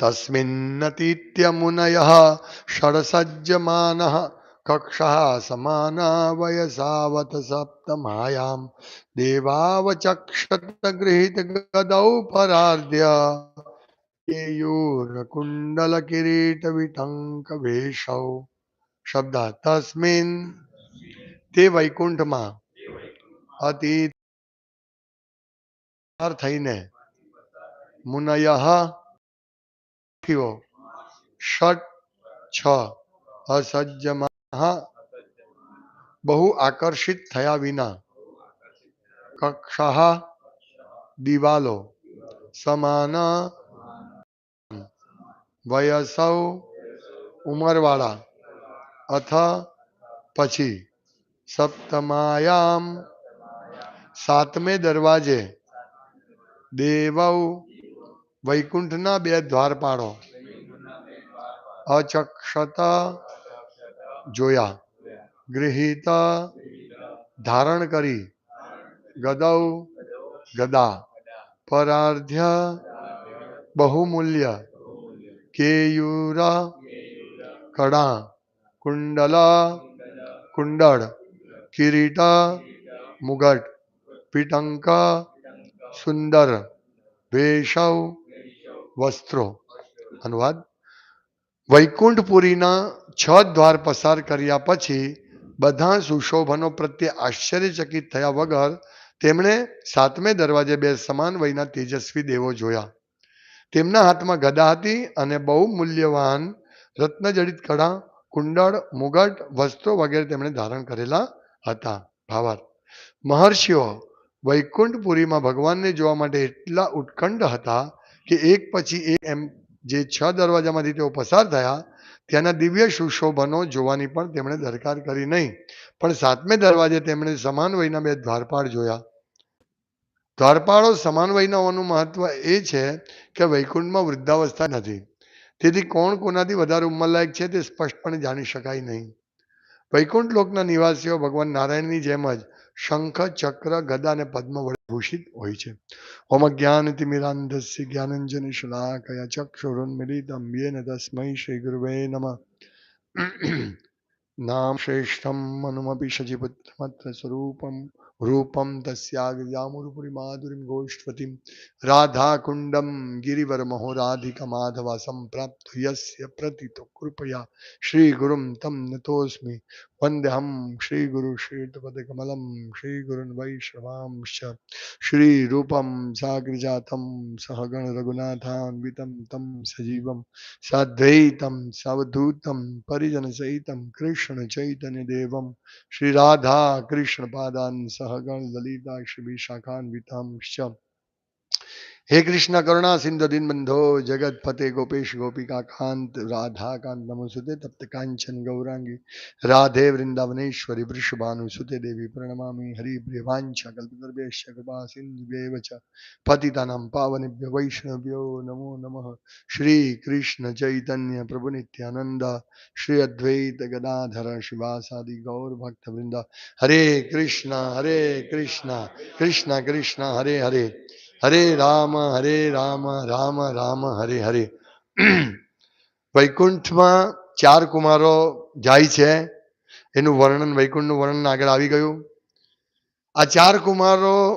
तस्मिन्नतीत्यमुनयः षड्सज्जमानः कक्षः समाना वयसावत सप्तमायां देवावचक्षतगृहीतगदौ परार्द्य येयूरकुण्डलकिरीटविटङ्कवेशौ શબ્દ તસ્મિન તે વૈકુંઠમાં અતિ થઈને મુનયઃ મુખીઓ ષટ છ અસજ્જમાં બહુ આકર્ષિત થયા વિના કક્ષા દિવાલો સમાન વયસૌ ઉંમરવાળા અથ પછી સપ્તમાયામ સાતમે દરવાજે દેવૌ વૈકુંઠના બે દ્વારપાળો અચક્ષત જોયા ગૃહિત ધારણ કરી ગદૌ ગદા પરાર્ધ્ય બહુમૂલ્ય કેયુર કડા કુંડલ કુંડળ કિરીટ મુગટ પીટંક સુંદર વેશવ વસ્ત્રો. અનુવાદ. વૈકુંઠપુરીના છ દ્વાર પસાર કર્યા પછી બધા સુશોભનો પ્રત્યે આશ્ચર્યચકિત થયા વગર તેમણે સાતમે દરવાજે બે સમાન વયના તેજસ્વી દેવો જોયા. તેમના હાથમાં ગદા હતી અને બહુ મૂલ્યવાન રત્નજડિત કળા, કુંડળ, મુગટ, વસ્ત્રો વગેરે તેમણે ધારણ કરેલા હતા. ભાવાર્થ. મહર્ષિઓ વૈકુંઠપુરીમાં ભગવાનને જોવા માટે એટલા ઉત્કંઠ હતા કે એક પછી એક એમ જે છ દરવાજામાંથી તેઓ પસાર થયા, ત્યાંના દિવ્ય સુશોભનો જોવાની પણ તેમણે દરકાર કરી નહીં. પણ સાતમે દરવાજે તેમણે સમાન વયના બે દ્વારપાળ જોયા. દ્વારપાળો સમાન વયના હોવાનું મહત્વ એ છે કે વૈકુંઠમાં વૃદ્ધાવસ્થા નથી. તેથી કોણ કોનાથી વધારે ઉંમરલાયક છે તે સ્પષ્ટપણે જાણી શકાય નહીં. વૈકુંઠ લોકના નિવાસીઓ ભગવાન નારાયણની જેમ જ શંખ, ચક્ર, ગદા અને પદ્મ વડે ભૂષિત હોય છે. ઓમ જ્ઞાન તિમિરાંધસ્ય જ્ઞાનંજન શલાકયા ચક્ષુરુન્મિલિત યેન તસ્મૈ શ્રી ગુરુવે નમઃ. નામ શ્રેષ્ઠમ મનુમપી શચિપુત્રમત્ર સ્વરૂપમ, રૂપમ તસ્યાગજામુરુપુરી માધુરીમ ગોષ્ઠવતીમ. રાધાકુંડમ ગિરિવર મહોરાધિક માધવા સંપ્રાપ્ત યસ્ય પ્રતિતો કૃપયા. શ્રી ગુરુમ તમ નતોસ્મિ. વંદ્યહમ શ્રી ગુરુ શ્રીતપદ કમલમ શ્રી ગુરુન વૈષ્ણવાંશ શ્રી રૂપમ સાગ્રજાતમ સહગણ રઘુનાથાન્વિતમ તમ સજીવમ સાદ્વૈતમ સાવધૂતમ પરિજન સહિતમ કૃષ્ણ ચૈતન્ય દેવમ શ્રી રાધા કૃષ્ણ પાદાન સહગણ લલિતા શ્રી વિશાખાન્વિતાંશ હે કૃષ્ણ કરુણા સિંધુ દિનબંધો જગત ફતે ગોપેશ ગોપિકા કાંત રાધા કાંત નમોસુતે તપ્ત કાંચન ગૌરાંગી રાધે વૃંદાવનેશ્વરી વૃષભાનુસુતે દેવી પ્રણમામી હરિપ્રિય વાંછા કલ્પતર્ભ્યશ્ચ કૃપા સિંધુભ્યેવ ચ પતિતાનામ પાવનેભ્ય વૈષ્ણવ્યો નમો નમઃ શ્રી કૃષ્ણ ચૈતન્ય પ્રભુ નિત્યાનંદ શ્રી અદ્વૈત ગદાધર શિવાસાદિ ગૌર હરે કૃષ્ણ હરે કૃષ્ણ કૃષ્ણ કૃષ્ણ હરે હરે હરે રામ હરે રામ રામ રામ, હરે હરે. વૈકુંઠમાં ચાર કુમારો જાય છે. એનું વર્ણન, વૈકુંઠનું વર્ણન આગળ આવી ગયું. આ ચાર કુમારો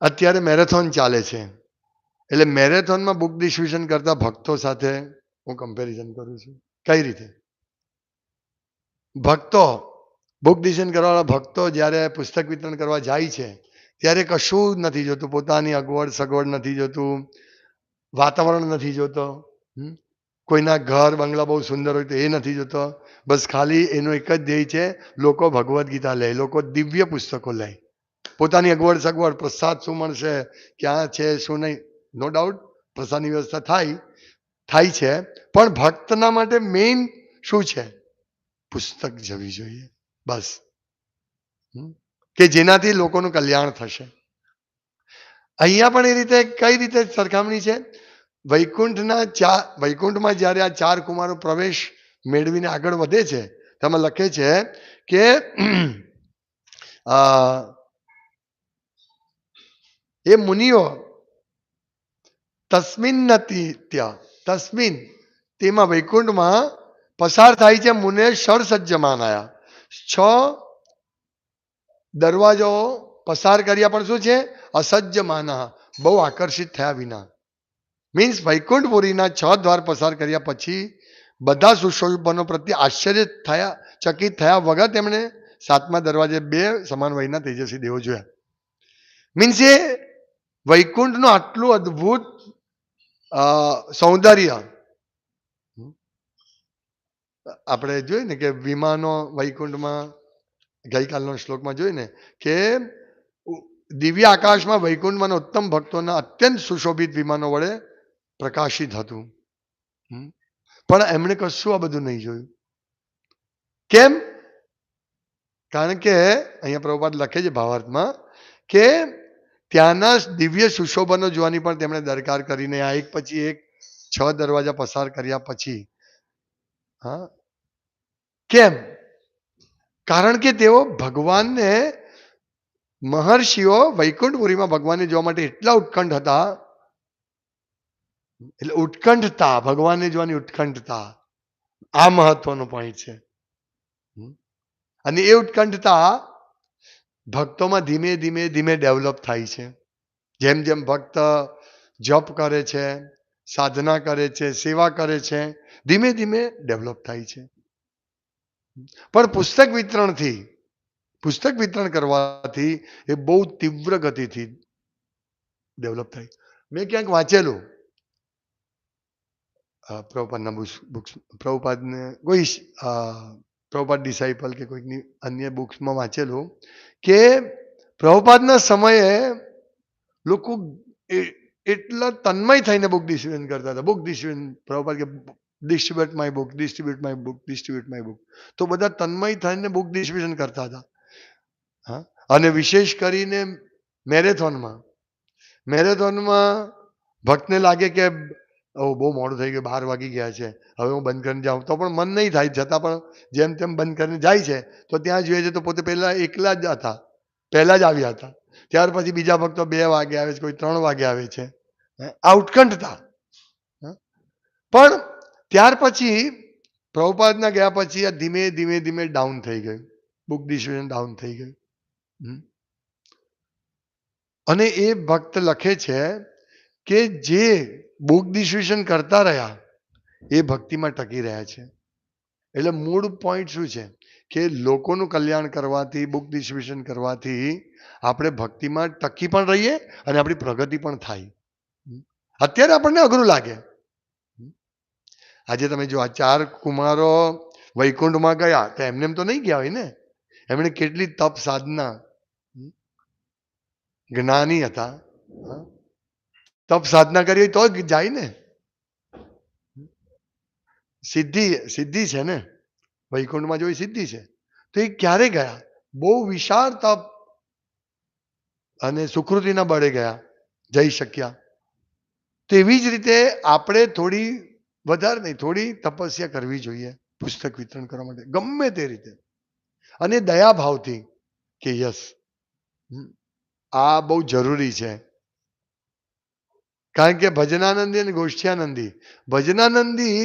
અત્યારે મેરેથોન ચાલે છે. એટલે મેરેથોનમાં બુક ડિસ્ટ્રીબ્યુશન કરતા ભક્તો સાથે હું કમ્પેરિઝન કરું છું. કઈ રીતે? ભક્તો બુક ડિસિઝન કરવાવાળા ભક્તો જ્યારે પુસ્તક વિતરણ કરવા જાય છે ત્યારે કશું જ નથી જોતું. પોતાની અગવડ સગવડ નથી જોતું. વાતાવરણ નથી જોતો? કોઈના ઘર, બંગલા બહુ સુંદર હોય તો એ નથી જોતો. બસ ખાલી એનો એક જ ધ્યેય છે, લોકો ભગવદ્ ગીતા લે, લોકો દિવ્ય પુસ્તકો લે. પોતાની અગવડ સગવડ, પ્રસાદ શું મળશે, ક્યાં છે, શું નહીં? નો ડાઉટ પ્રસાદની વ્યવસ્થા થાય થાય છે, પણ ભક્તના માટે મેઇન શું છે? પુસ્તક જવી જોઈએ. બસ. હમ? કે જેનાથી લોકોનું કલ્યાણ થશે. અહીંયા પણ એ રીતે કઈ રીતે સરખામણી છે? વૈકુંઠના ચાર, વૈકુંઠમાં જ્યારે આ ચાર કુમારો પ્રવેશ મેળવીને આગળ વધે છે તેમાં લખે છે કે એ મુનિઓ, તસ્મિન નથી ત્યાં, તસ્મિન, તેમાં વૈકુંઠમાં પસાર થાય છે મુને સજ્જમાન આયા. છ દરવાજાઓ પસાર કર્યા પણ શું છે? અસજ્જમાના બહુ આકર્ષિત થયા વિના. મીન્સ વૈકુંઠપુરીના છ દ્વાર પસાર કર્યા પછી બધા સુશોભનો પ્રત્યે આશ્ચર્ય થયા, ચકિત થયા વગર તેમણે સાતમા દરવાજે બે સમાન વયના તેજસ્વી દેવો જોયા. મીન્સ એ વૈકુંઠનું આટલું અદ્ભુત સૌંદર્ય આપણે જોઈએ ને કે વિમાનો વૈકુંઠમાં ગઈકાલનો શ્લોકમાં જોઈએ ને કે દિવ્ય આકાશમાં વૈકુંઠમાં ઉત્તમ ભક્તોના અત્યંત સુશોભિત વિમાનો વડે પ્રકાશિત હતું. પણ એમણે કશું આ બધું નહીં જોયું. કેમ? કારણ કે અહીંયા પ્રભુપાદ લખે છે ભાવાર્થમાં કે ત્યાંના દિવ્ય સુશોભનો જોવાની પણ તેમણે દરકાર કરીને આ એક પછી એક છ દરવાજા પસાર કર્યા પછી. હા? કેમ? કારણ કે તેઓ ભગવાનને મહર્ષિઓ વૈકુંઠપુરીમાં ભગવાનને જોવા માટે એટલા ઉત્કંઠ હતા. એટલે ઉત્કંઠતા, ભગવાનને જોવાની ઉત્કંઠતા, આ મહત્વનો પોઈન્ટ છે. અને એ ઉત્કંઠતા ભક્તોમાં ધીમે ધીમે ધીમે ડેવલપ થાય છે. જેમ જેમ ભક્ત જપ કરે છે, સાધના કરે છે, સેવા કરે છે, ધીમે ધીમે ડેવલપ થાય છે. પણ પુસ્તક વિતરણથી, પુસ્તક વિતરણ કરવાથી એ બહુ તીવ્ર ગતિથી ડેવલપ થાય. મેં ક્યાંક વાંચેલું. પ્રભુપાદના બુક્સ પ્રભુપાદને કોઈ પ્રભુપાદ ડિસાઇપલ કે કોઈકની અન્ય બુક્સમાં વાંચેલું કે પ્રભુપાદના સમયે લોકો એટલા તન્મય થઈને બુક ડિસ્ટ્રીબ્યુશન કરતા હતા. બુક ડિસ્ટ્રીબ્યુશન પ્રભુપાદ કે distribute my book distribute my book distribute my book તો બધા તન્મય થઈને બુક ડિસ્ટ્રીબ્યુશન કરતા હતા. હા? અને વિશેષ કરીને મેરેથોનમાં. મેરેથોનમાં ભક્તને લાગે કે બહુ મોડું થઈ ગયું, બાર વાગી ગયા છે. હવે હું બંધ કરીને જાઉં. તો પણ મન નહીં થાય, છતાં પણ જેમ તેમ બંધ કરીને જાય છે, તો ત્યાં જોઈએ છે તો પોતે પહેલાં એકલા જ હતા. પહેલાં જ આવ્યા હતા. ત્યાર પછી બીજા ભક્તો બે વાગે આવે છે, કોઈ ત્રણ વાગે આવે છે. આ ઉત્કંઠતા. પણ ત્યાર પછી પ્રભુપાદના ગયા પછી આ ધીમે ધીમે ધીમે ડાઉન થઈ ગયું બુક ડિસ્ટ્રીબ્યુશન ડાઉન થઈ ગયું. અને એ ભક્ત લખે છે કે જે બુક ડિસ્ટ્રીબ્યુશન કરતા રહ્યા, એ ભક્તિમાં ટકી રહ્યા છે. એટલે મૂળ પોઈન્ટ શું છે? કે લોકોનું કલ્યાણ કરવાથી બુક ડિસ્ટ્રીબ્યુશન કરવાથી આપણે ભક્તિમાં ટકી પણ રહીએ અને આપણી પ્રગતિ પણ થાય. અત્યારે આપણને અઘરું લાગે. આજે તમે જો આ ચાર કુમારો વૈકુંઠમાં ગયા તો એમને એમ તો નહીં ગયા હોય ને એમણે કેટલી તપ સાધના. જ્ઞાની હતા. તપ સાધના કરી હોય તો જાય ને સિદ્ધિ સિદ્ધિ છે ને વૈકુંઠમાં જોઈ સિદ્ધિ છે, તો એ ક્યારે ગયા બહુ વિશાળ તપ અને સુકૃતિના બળે ગયા, જઈ શક્યા તેવી જ રીતે આપણે થોડી વધારે નહીં, થોડી તપસ્યા કરવી જોઈએ, પુસ્તક વિતરણ કરવા માટે. ગમે તે રીતે. અને દયા ભાવથી કે યસ આ બહુ જરૂરી છે. કારણ કે ભજનાનંદી અને ગોષ્ઠિયાનંદી ભજનાનંદી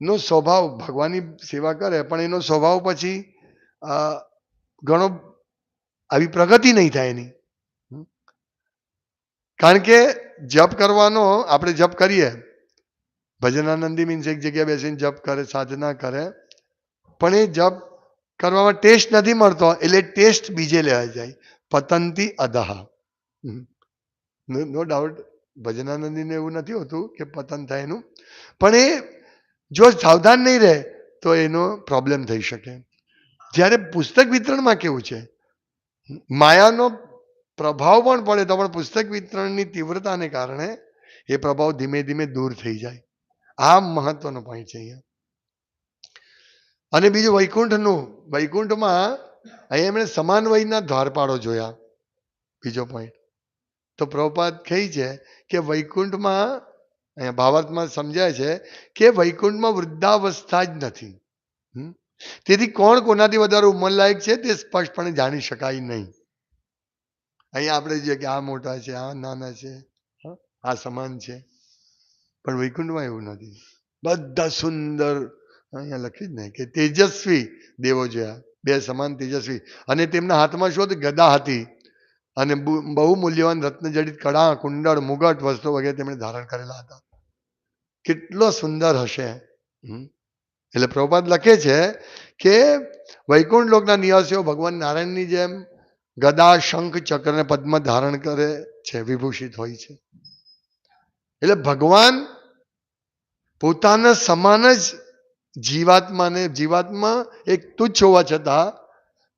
નો સ્વભાવ ભગવાનની સેવા કરે, પણ એનો સ્વભાવ પછી ઘણો આવી પ્રગતિ નહીં થાય એની. કારણ કે જપ કરવાનો, આપણે જપ કરીએ ભજનાનંદી મીન્સ એક જગ્યાએ બેસીને જપ કરે, સાધના કરે. પણ એ જપ કરવામાં ટેસ્ટ નથી મળતો, એટલે ટેસ્ટ બીજે લેવા જાય. પતંતી અધહ નો ડાઉટ ભજનાનંદીને એવું નથી હોતું કે પતન થાય એનું. પણ એ જો સાવધાન નહીં રહે, તો એનો પ્રોબ્લેમ થઈ શકે. જ્યારે પુસ્તક વિતરણમાં કેવું છે, માયાનો પ્રભાવ પણ પડે, તો પણ પુસ્તક વિતરણની તીવ્રતાને કારણે એ પ્રભાવ ધીમે ધીમે દૂર થઈ જાય. આ મહત્વનો પોઈન્ટ છે અહીંયા. અને બીજું વૈકુંઠનું, વૈકુંઠમાં અહીંયા એમણે સમાન વયના દ્વારપાળો જોયા. બીજો પોઈન્ટ તો પ્રભુપાદ કહે છે કે વૈકુંઠમાં, અહીંયા ભાવાર્થમાં સમજાય છે કે વૈકુંઠમાં વૃદ્ધાવસ્થા જ નથી? તેથી કોણ કોનાથી વધારે ઉંમરલાયક છે તે સ્પષ્ટપણે જાણી શકાય નહીં. અહીંયા આપણે જોઈએ કે આ મોટા છે, આ નાના છે? આ સમાન છે. પણ વૈકુંઠમાં એવું નથી. બધા સુંદર અહીંયા લખી જ ને કે તેજસ્વી દેવો જોયા બે સમાન તેજસ્વી. અને તેમના હાથમાં શું હતું? ગદા હતી. અને બહુ મૂલ્યવાન રત્નજડિત કડા કુંડળ, મુગટ વસ્તુ વગેરે તેમણે ધારણ કરેલા હતા. કેટલો સુંદર હશે. એટલે પ્રભુપાદ લખે છે કે વૈકુંઠ લોકના નિવાસીઓ ભગવાન નારાયણની જેમ ગદા, શંખ, ચક્ર પદ્મ ધારણ કરે છે, વિભૂષિત હોય છે. એટલે ભગવાન પોતાના સમાન જ જીવાત્માને, જીવાત્મા એક તુચ્છ હોવા છતાં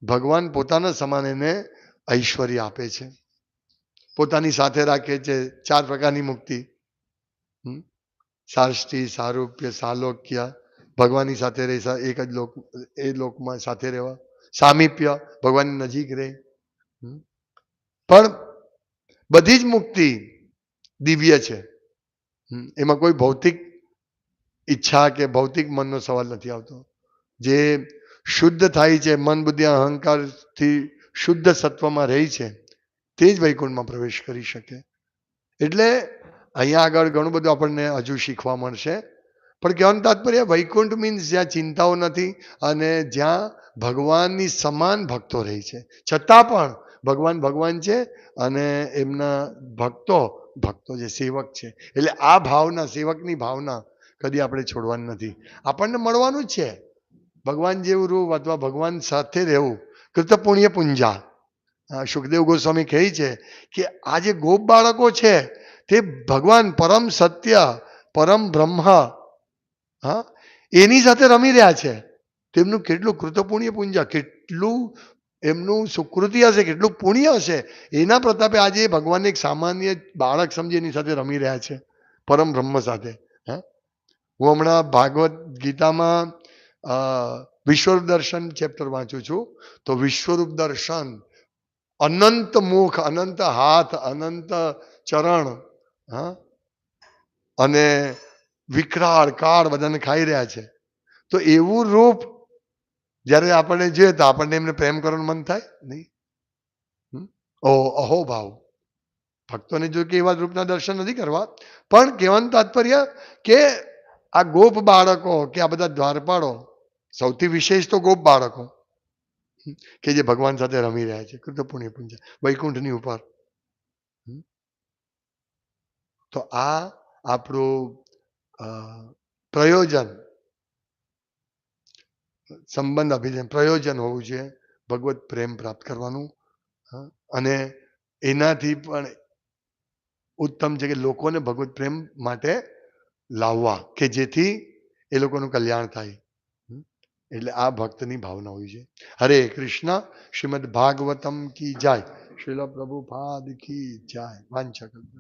ભગવાન પોતાના સમાન એને ઐશ્વર્ય આપે છે. પોતાની સાથે રાખે છે ચાર પ્રકારની મુક્તિ? સાષ્ટી સારૂપ્ય, સાલોક્ય. ભગવાનની સાથે રહી એક જ લોક, એ લોકમાં સાથે રહેવા. સામીપ્ય, ભગવાનની નજીક રહે. પણ બધી જ મુક્તિ દિવ્ય છે? એમાં કોઈ ભૌતિક ઈચ્છા કે ભૌતિક મનનો સવાલ નથી આવતો. જે શુદ્ધ થાય છે, મન બુદ્ધિ, અહંકારથી શુદ્ધ સત્વમાં રહી છે, તે જ વૈકુંઠમાં પ્રવેશ કરી શકે. એટલે અહીંયા આગળ ઘણું બધું આપણને હજુ શીખવા મળશે. પણ કહેવાનું તાત્પર્ય, વૈકુંઠ મીન્સ જ્યાં ચિંતાઓ નથી અને જ્યાં ભગવાનની સમાન ભક્તો રહે છે. છતાં પણ ભગવાન ભગવાન છે અને એમના ભક્તો ભક્તો જે સેવક છે. એટલે આ ભાવના, સેવકની ભાવના કદી આપણે છોડવાનું નથી. આપણને મળવાનું જ છે. ભગવાન જેવું રૂપ અથવા ભગવાન સાથે રહેવું. કૃત પુણ્ય પૂંજા સુખદેવ ગોસ્વામી કહે છે કે આ જે ગોપ બાળકો છે, તે ભગવાન પરમ સત્ય, પરમ બ્રહ્મ, હા, એની સાથે રમી રહ્યા છે. તેમનું કેટલું કૃતપુણ્ય પૂંજા, કેટલું એમનું સુકૃતિ હશે, કેટલું પુણ્ય હશે, એના પ્રતાપે આજે ભગવાન એક સામાન્ય બાળક સમજી, એની સાથે રમી રહ્યા છે. પરમ બ્રહ્મ સાથે, હે. હું હમણાં ભાગવત ગીતામાં વિશ્વરૂપ દર્શન ચેપ્ટર વાંચું છું. તો વિશ્વરૂપ દર્શન, અનંત મુખ, અનંત હાથ, અનંત ચરણ, હા? અને વિકરાળ કાળ બધાને ખાઈ રહ્યા છે. તો એવું રૂપ જ્યારે આપણને જોઈએ તો આપણને એમને પ્રેમ કરવાનું મન થાય? નહીં? ઓ, અહો ભાવ. ભક્તોને જો કે એવા રૂપના દર્શન નથી કરવા. પણ કહેવાનું તાત્પર્ય કે આ ગોપ બાળકો કે આ બધા દ્વારપાળો, સૌથી વિશેષ તો ગોપ બાળકો કે જે ભગવાન સાથે રમી રહ્યા છે, કૃત પુણ્ય વૈકુંઠની ઉપર. તો આ આપણું પ્રયોજન, સંબંધ અભિજન પ્રયોજન હોવું જોઈએ ભગવત પ્રેમ પ્રાપ્ત કરવાનું અને એનાથી પણ ઉત્તમ છે કે લોકોને ભગવત પ્રેમ માટે લાવવા કે જેથી એ લોકોનું કલ્યાણ થાય? એટલે આ ભક્તની ભાવના હોય છે. હરે કૃષ્ણ, શ્રીમદ ભાગવતમ કી જાય. શિલ પ્રભુ પાદ કી જાય. વાંચક